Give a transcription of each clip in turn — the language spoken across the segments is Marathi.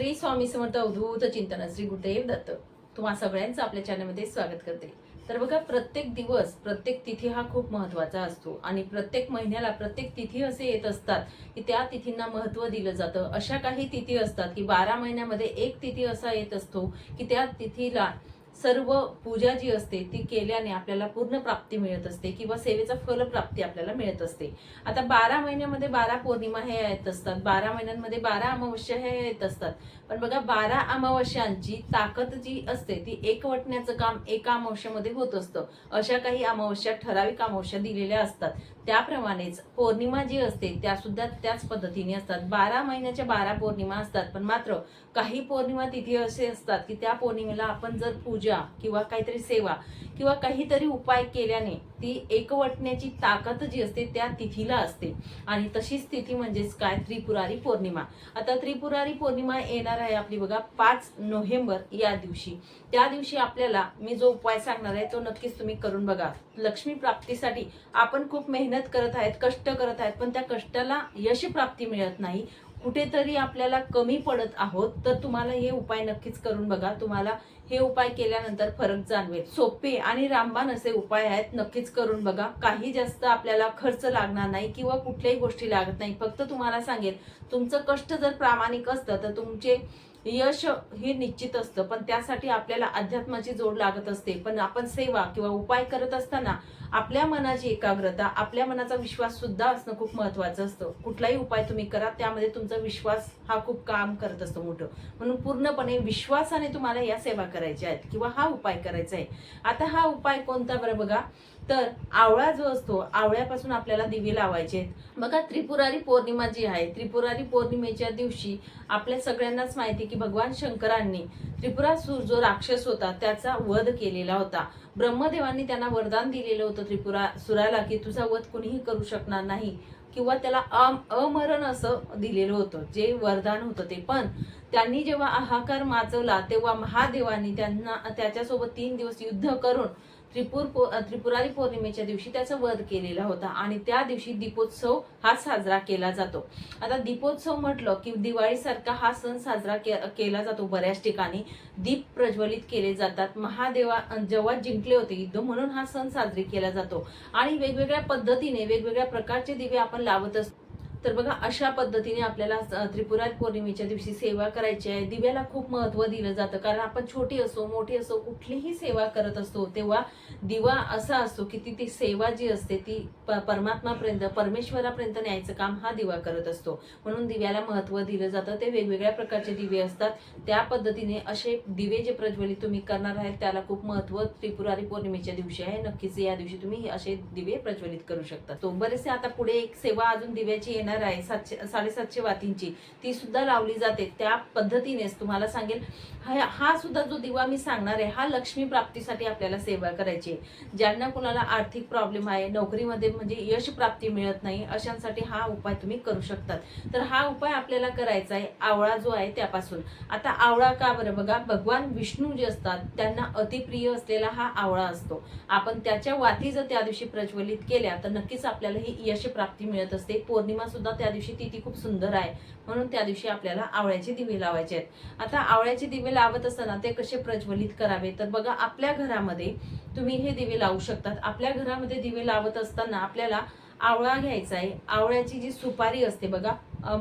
श्री स्वामी समर्थ अवधूत चिंतन श्री गुरुदेव दत्त. तुम्हा सगळ्यांचं आपल्या चॅनलमध्ये स्वागत करते. तर बघा प्रत्येक दिवस प्रत्येक तिथी हा खूप महत्त्वाचा असतो. आणि प्रत्येक महिन्याला प्रत्येक तिथी असे येत असतात की त्या तिथींना महत्त्व दिलं जातं. अशा काही तिथी असतात की बारा महिन्यामध्ये एक तिथी असा येत असतो की त्या तिथीला सर्व पूजा जी असते ती केल्याने आपल्याला पूर्ण प्राप्ती मिळत असते किंवा सेवेचा फल प्राप्ती आपल्याला मिळत असते. आता बारा महिन्यामध्ये बारा पौर्णिमा हे येत असतात. बारा महिन्यांमध्ये बारा अमावस्या हे येत असतात. पण बघा बारा अमावस्यांची ताकद जी असते ती एकवटण्याचं काम एका अमावस्यामध्ये होत असतं. अशा काही अमावस्या ठराविक अमावस्या दिलेल्या असतात. त्याप्रमाणेच पौर्णिमा जी असते त्या सुद्धा त्याच पद्धतीने असतात. बारा महिन्याच्या बारा पौर्णिमा असतात पण मात्र काही पौर्णिमा तिथे असे असतात की त्या पौर्णिमेला आपण जर पूजा किंवा काहीतरी सेवा किंवा काहीतरी उपाय केल्याने ती एकवटण्याची ताकद जी असते त्या तिथीला असते. आणि तशीच तिथी म्हणजेच काय? त्रिपुरारी पौर्णिमा. आता त्रिपुरारी पौर्णिमा येणार आहे आपली बघा पाच नोव्हेंबर या दिवशी. त्या दिवशी आपल्याला मी जो उपाय सांगणार आहे तो नक्कीच तुम्ही करून बघा. लक्ष्मी प्राप्तीसाठी आपण खूप मेहनत करत आहेत कष्ट करत आहेत पण त्या कष्टाला यश प्राप्ती मिळत नाही. कुठेतरी आपल्याला कमी पडत आहोत तर तुम्हाला हे उपाय नक्कीच करून बघा. तुम्हाला हे उपाय केल्यानंतर फरक जाणवेल. सोपे आणि रामबाण असे उपाय आहेत नक्कीच करून बघा. काही जास्त आपल्याला खर्च लागणार नाही किंवा कुठल्याही गोष्टी लागत नाही. फक्त तुम्हाला सांगेल तुमचं कष्ट जर प्रामाणिक असतं तर तुमचे यश हे निश्चित असतं. पण त्यासाठी आपल्याला अध्यात्माची जोड लागत असते. पण आपण सेवा किंवा उपाय करत असताना आपल्या मनाची एकाग्रता आपल्या मनाचा विश्वास सुद्धा असणं खूप महत्वाचं असतं. कुठलाही उपाय तुम्ही करा त्यामध्ये तुमचा विश्वास हा खूप काम करत असतो मोठं. म्हणून पूर्णपणे विश्वासाने तुम्हाला या सेवा करायच्या आहेत किंवा हा उपाय करायचा आहे. आता हा उपाय कोणता बरं बघा? तर आवळा जो असतो आवळ्यापासून आपल्याला दिवे लावायचे आहेत. बघा त्रिपुरारी पौर्णिमा जी आहे त्रिपुरारी पौर्णिमेच्या दिवशी आपल्या सगळ्यांनाच माहिती की भगवान शंकरांनी त्रिपुरासूर जो राक्षस होता त्याचा वध केलेला होता. ब्रह्मदेवांनी त्यांना वरदान दिलेलं होतं त्रिपुरा सुराला की तुझा वध कुणीही करू शकणार नाही. किंवा त्याला अम अमरण असं दिलेलं होतं जे वरदान होतं ते. पण त्यांनी जेव्हा हाहाकार माजवला तेव्हा महादेवांनी त्यांना त्याच्यासोबत तीन दिवस युद्ध करून त्रिपुर पौ- त्रिपुरारी पौर्णिमेच्या दिवशी त्याचा वध केलेला होता आणि त्या दिवशी दीपोत्सव हा साजरा केला जातो. आता दीपोत्सव म्हटलं की दिवाळीसारखा हा सण साजरा के- केला जातो बऱ्याच ठिकाणी. दीप प्रज्वलित केले जातात. महादेवा जेव्हा जिंकले होते युद्ध म्हणून हा सण साजरी केला जातो. आणि वेगवेगळ्या पद्धतीने वेगवेगळ्या प्रकारचे दिवे आपण लावत असतो. तर बघा अशा पद्धतीने आपल्याला त्रिपुरा त्रिपुरारी पौर्णिमेच्या दिवशी सेवा करायची आहे. दिव्याला खूप महत्त्व दिलं जातं. कारण आपण छोटी असो मोठी असो कुठलीही सेवा करत असतो तेव्हा दिवा असा असतो की ती ती सेवा जी असते ती प- परमात्मापर्यंत परमेश्वरापर्यंत न्यायचं काम हा दिवा करत असतो. म्हणून दिव्याला महत्त्व दिलं जातं. ते वेगवेगळ्या प्रकारचे दिवे असतात. त्या पद्धतीने असे दिवे जे प्रज्वलित तुम्ही करणार आहेत त्याला खूप महत्त्व त्रिपुरारी पौर्णिमेच्या दिवशी आहे. नक्कीच या दिवशी तुम्ही असे दिवे प्रज्वलित करू शकता. तो बरेचसे आता पुढे एक सेवा अजून दिव्याची येणार आहे सातशे साडेसातशे वातींची. ती सुद्धा लावली जाते. त्या पद्धतीनेच तुम्हाला सांगेल हा हा सुद्धा जो दिवा मी सांगणार आहे हा लक्ष्मी प्राप्तीसाठी आपल्याला सेवा करायची आहे. ज्यांना कुणाला आर्थिक प्रॉब्लेम आहे नोकरीमध्ये म्हणजे यश प्राप्ती मिळत नाही अशांसाठी हा उपाय तुम्ही करू शकतात. तर हा उपाय आपल्याला करायचा आहे आवळा जो आहे त्यापासून. आता आवळा का बरं? बघा भगवान विष्णू जे असतात त्यांना अतिप्रिय असलेला हा आवळा असतो. आपण त्याच्या वाती जर त्या दिवशी प्रज्वलित केल्या तर नक्कीच आपल्याला ही यश प्राप्ती मिळत असते. पौर्णिमा सुद्धा त्या दिवशी ती ती खूप सुंदर आहे. म्हणून त्या दिवशी आपल्याला आवळ्याचे दिवे लावायचे आहेत. आता आवळ्याचे दिवे लावत असताना ते कसे प्रज्वलित करावे? तर बघा आपल्या घरामध्ये तुम्ही हे दिवे लावू शकतात. आपल्या घरामध्ये दिवे लावत असताना आपल्याला आवळा घ्यायचा आहे. आवळ्याची जी सुपारी असते बघा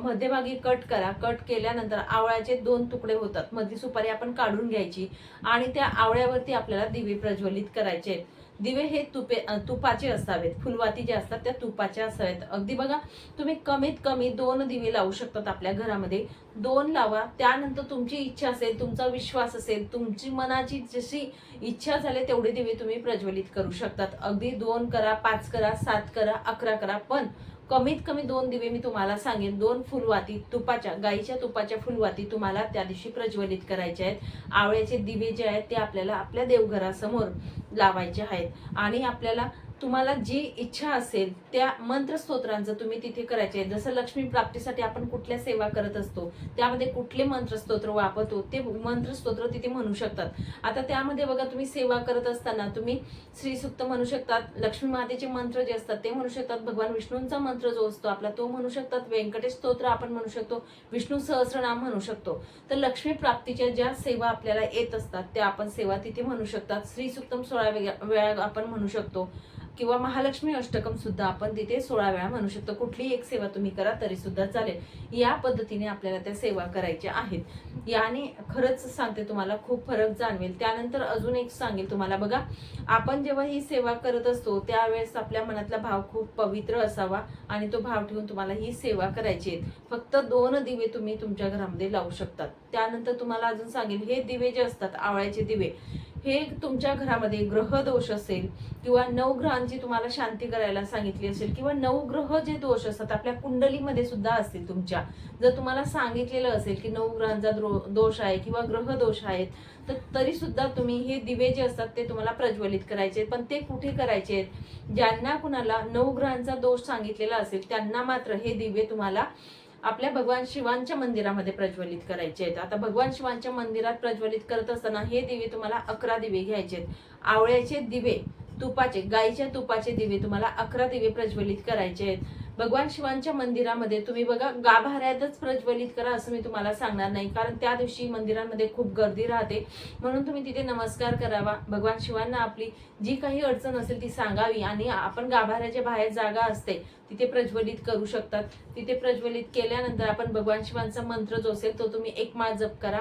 मध्यभागी कट करा. कट केल्यानंतर आवळ्याचे दोन तुकडे होतात. मधली सुपारी आपण काढून घ्यायची आणि त्या आवळ्यावरती आपल्याला दिवे प्रज्वलित करायचे आहेत. दिवे हे तुपे तुपाचे असावेत. फुलवाती जे असतात त्या तुपाच्या असावेत. अगदी बघा तुम्ही कमीत कमी दोन दिवे लावू शकतात आपल्या घरामध्ये. दोन लावा त्यानंतर तुमची इच्छा असेल तुमचा विश्वास असेल तुमची मनाची जशी इच्छा झाली तेवढे दिवे तुम्ही प्रज्वलित करू शकतात. अगदी दोन करा पाच करा सात करा अकरा करा पण कमीत कमी दोन दिवे मी तुम्हाला सांगेन. दोन फुलवाती तुपाच्या गाईच्या तुपाच्या फुलवाती तुम्हाला त्या दिवशी प्रज्वलित करायच्या आहेत. आवळ्याचे दिवे जे आहेत ते आपल्याला आपल्या देवघरासमोर लावायचे आहेत. आणि आपल्याला तुम्हाला जी इच्छा असेल त्या मंत्रस्तोत्रांचं तुम्ही तिथे करायचे जसं लक्ष्मी प्राप्तीसाठी आपण कुठल्या सेवा करत असतो त्यामध्ये कुठले मंत्रस्तोत्र वापरतो ते मंत्रस्तोत्र तिथे म्हणू शकतात. आता त्यामध्ये बघा तुम्ही सेवा करत असताना तुम्ही श्रीसुक्त म्हणू शकतात लक्ष्मी मातेचे मंत्र जे असतात ते म्हणू शकतात भगवान विष्णूंचा मंत्र जो असतो आपला तो म्हणू शकतात व्यंकटेश स्तोत्र आपण म्हणू शकतो विष्णू सहस्रनाम म्हणू शकतो. तर लक्ष्मी प्राप्तीच्या ज्या सेवा आपल्याला येत असतात त्या आपण सेवा तिथे म्हणू शकतात. श्रीसुक्तम सोळा वेळा आपण म्हणू शकतो. किंवा महालक्ष्मी अष्टकम सुद्धा आपण तिथे सोळा वेळा म्हणू शकतो. कुठलीही एक सेवा तुम्ही करा तरी सुद्धा चालेल. या पद्धतीने आपल्याला त्या सेवा करायच्या आहेत. याने खरंच सांगते तुम्हाला खूप फरक जाणवेल. त्यानंतर अजून एक सांगेल तुम्हाला. बघा आपण जेव्हा ही सेवा करत असतो त्यावेळेस आपल्या मनातला भाव खूप पवित्र असावा आणि तो भाव ठेवून तुम्हाला ही सेवा करायची आहे. फक्त दोन दिवे तुम्ही तुमच्या घरामध्ये लावू शकतात. त्यानंतर तुम्हाला अजून सांगेल हे दिवे जे असतात आवळ्याचे दिवे हे तुमच्या घरामध्ये ग्रह दोष असेल किंवा नवग्रहांची तुम्हाला शांती करायला सांगितली असेल किंवा नवग्रह जे दोष असतात आपल्या कुंडलीमध्ये सुद्धा असतील तुमच्या जर तुम्हाला सांगितलेलं असेल की नवग्रहांचा द्रो- दोष आहे किंवा ग्रह दोष आहेत तर तरी सुद्धा तुम्ही हे दिवे जे असतात ते तुम्हाला प्रज्वलित करायचे आहेत. पण ते कुठे करायचे आहेत ज्यांना कुणाला नवग्रहांचा दोष सांगितलेला असेल त्यांना मात्र हे दिवे तुम्हाला आपल्या भगवान शिवांच्या मंदिरामध्ये प्रज्वलित करायचे आहेत. आता भगवान शिवांच्या मंदिरात प्रज्वलित करत असताना हे दिवे तुम्हाला अकरा दिवे घ्यायचे आहेत. आवळ्याचे दिवे तुपाचे गाईच्या तुपाचे दिवे तुम्हाला अकरा दिवे प्रज्वलित करायचे आहेत. भगवान शिवांच्या मंदिरामध्ये तुम्ही बघा गाभाऱ्यातच प्रज्वलित करा असं मी तुम्हाला सांगणार नाही. कारण त्या दिवशी मंदिरांमध्ये खूप गर्दी राहते. म्हणून तुम्ही तिथे नमस्कार करावा. भगवान शिवांना आपली जी काही अडचण असेल ती सांगावी आणि आपण गाभाऱ्याच्या बाहेर जागा असते तिथे प्रज्वलित करू शकतात. तिथे प्रज्वलित केल्यानंतर आपण भगवान शिवांचा मंत्र जो असेल तो तुम्ही एक माळ जप करा.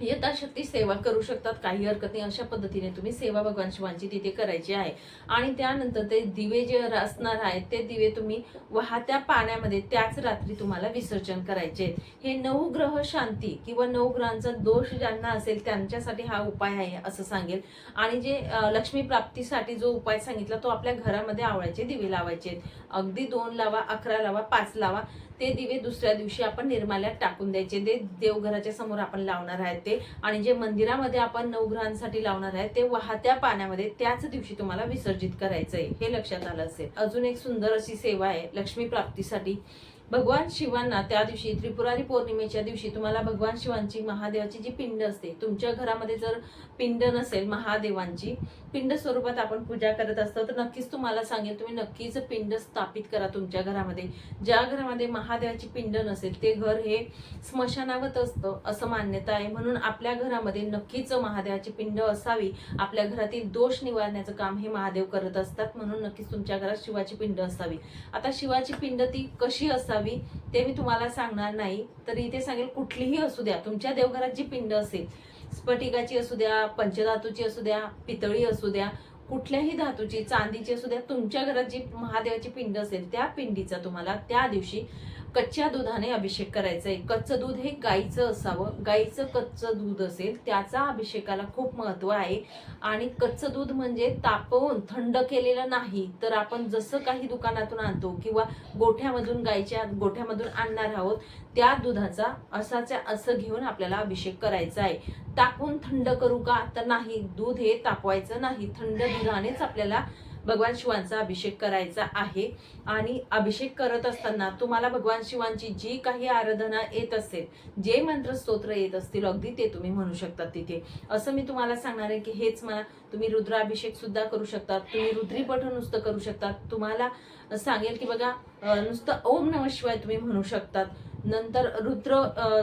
यथाशक्ती सेवा करू शकतात काही हरकत नाही. अशा पद्धतीने तुम्ही सेवा भगवान शिवांची तिथे करायची आहे. आणि त्यानंतर ते दिवे जे असणार आहेत ते दिवे तुम्ही वाहत्या पाण्यामध्ये त्याच रात्री तुम्हाला विसर्जन करायचे हे नऊ ग्रह शांती किंवा नऊ ग्रहांचा दोष ज्यांना असेल त्यांच्यासाठी हा उपाय आहे असं सांगेल. आणि जे लक्ष्मी प्राप्तीसाठी जो उपाय सांगितला तो आपल्या घरामध्ये आवळ्याचे दिवे लावायचे अगदी दोन लावा अकरा लावा पाच लावा. ते दिवे दुसऱ्या दिवशी आपण निर्माल्यात टाकून द्यायचे. ते देवघराच्या समोर आपण लावणार आहेत ते. आणि जे मंदिरामध्ये आपण नवग्रहांसाठी लावणार आहे ते वाहत्या पाण्यामध्ये त्याच दिवशी तुम्हाला विसर्जित करायचं आहे हे लक्षात आलं असेल. अजून एक सुंदर अशी सेवा आहे लक्ष्मी प्राप्तीसाठी. भगवान शिवांना त्या दिवशी त्रिपुरारी पौर्णिमेच्या दिवशी तुम्हाला भगवान शिवांची महादेवाची जी पिंड असते तुमच्या घरामध्ये जर पिंड नसेल महादेवांची पिंड स्वरूपात आपण पूजा करत असतो तर नक्कीच तुम्हाला सांगेल तुम्ही नक्कीच पिंड स्थापित करा तुमच्या घरामध्ये. ज्या घरामध्ये महादेवाची पिंड नसेल ते घर हे स्मशानावत असतं असं मान्यता आहे. म्हणून आपल्या घरामध्ये नक्कीच महादेवाची पिंड असावी. आपल्या घरातील दोष निवारण्याचं काम हे महादेव करत असतात. म्हणून नक्कीच तुमच्या घरात शिवाची पिंड असावी. आता शिवाची पिंड ती कशी असावी? ते मी तुम्हाला सांगणार नाही. तर इथे सांगेल कुठलीही असू द्या तुमच्या देवघरात जी पिंड असेल स्फटिकाची असू द्या पंचधातूची असू द्या पितळी असू द्या कुठल्याही धातूची चांदीची असू द्या तुमच्या घरात जी महादेवाची पिंड असेल त्या पिंडीचा तुम्हाला त्या दिवशी कच्च्या दुधाने अभिषेक करायचा आहे कच्चं दूध हे गाईचं असावं. गाईचं कच्चं दूध असेल त्याचा अभिषेकाला खूप महत्त्व आहे. आणि कच्चं दूध म्हणजे तापवून थंड केलेलं नाही तर आपण जसं काही दुकानातून आणतो किंवा गोठ्यामधून गाईच्या गोठ्यामधून आणणार आहोत त्या दुधाचा असाच्या असं घेऊन आपल्याला अभिषेक करायचा आहे. तापवून थंड करू का? तर नाही. दूध हे तापवायचं नाही. थंड दुधानेच आपल्याला भगवान शिवांचा अभिषेक करायचा आहे. आणि अभिषेक करत असताना तुम्हाला भगवान शिवांची जी काही आराधना येत असेल जे मंत्र स्तोत्र येत असतील अगदी ते तुम्ही म्हणू शकता तिथे. असं मी तुम्हाला सांगणार आहे की हेच मला तुम्ही रुद्राभिषेक सुद्धा करू शकतात तुम्ही रुद्रीपठ नुसतं करू शकतात. तुम्हाला सांगेल की बघा नुसतं ओम नम शिवाय तुम्ही म्हणू शकतात. नंतर रुद्र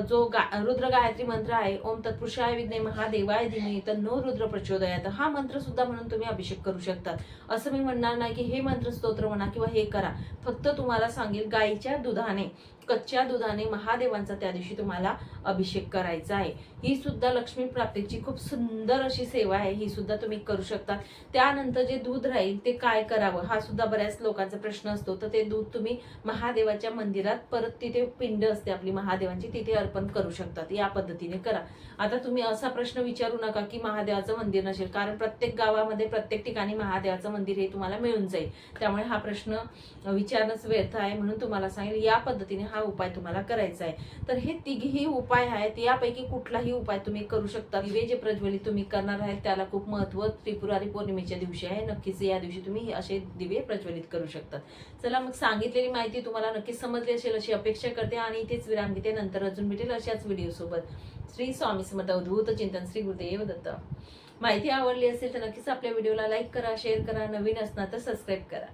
जो गा रुद्र गायत्री मंत्र आहे ओम तत्पुरुषाय विघ्ने महादेवाय धीमे तन्नो रुद्र प्रचोदयात. हा मंत्र सुद्धा म्हणून तुम्ही अभिषेक करू शकतात. असं मी म्हणणार नाही की हे मंत्र स्तोत्र म्हणा किंवा हे करा. फक्त तुम्हाला सांगेल गाईच्या दुधाने. कच्च्या दुधाने महादेवांचा त्या दिवशी तुम्हाला अभिषेक करायचा आहे. ही सुद्धा लक्ष्मी प्राप्तीची खूप सुंदर अशी सेवा आहे. ही सुद्धा तुम्ही करू शकता त्यानंतर जे दूध राहील ते काय करावं? हा सुद्धा बऱ्याच लोकांचा प्रश्न असतो. तर ते दूध तुम्ही महादेवाच्या मंदिरात परत तिथे पिंड असते आपली महादेवांची तिथे अर्पण करू शकतात. या पद्धतीने करा. आता तुम्ही असा प्रश्न विचारू नका की महादेवाचं मंदिर नसेल कारण प्रत्येक गावामध्ये प्रत्येक ठिकाणी महादेवाचं मंदिर हे तुम्हाला मिळून जाईल. त्यामुळे हा प्रश्न विचारणंच व्यर्थ आहे म्हणून तुम्हाला सांगेल. या पद्धतीने हा उपाय तुम्हाला करायचा आहे. तर हे तिघेही उपाय आहेत. यापैकी कुठलाही उपाय तुम्ही करू शकता. दिवे जे प्रज्वलित तुम्ही करणार आहेत त्याला खूप महत्त्व त्रिपुरारी पौर्णिमेच्या दिवशी आहे. नक्कीच या दिवशी तुम्ही असे दिवे प्रज्वलित करू शकता. चला मग सांगितलेली माहिती तुम्हाला नक्कीच समजली असेल अशी अपेक्षा करते आणि इथेच विराम घेते. नंतर अजून भेटेल अशाच व्हिडिओ सोबत. श्री स्वामी समर्थ अवधूत चिंतन श्री गुरुदेव दत्त. माहिती आवडली असेल तर नक्कीच आपल्या व्हिडिओला लाईक करा शेअर करा. नवीन असणार तर सबस्क्राईब करा.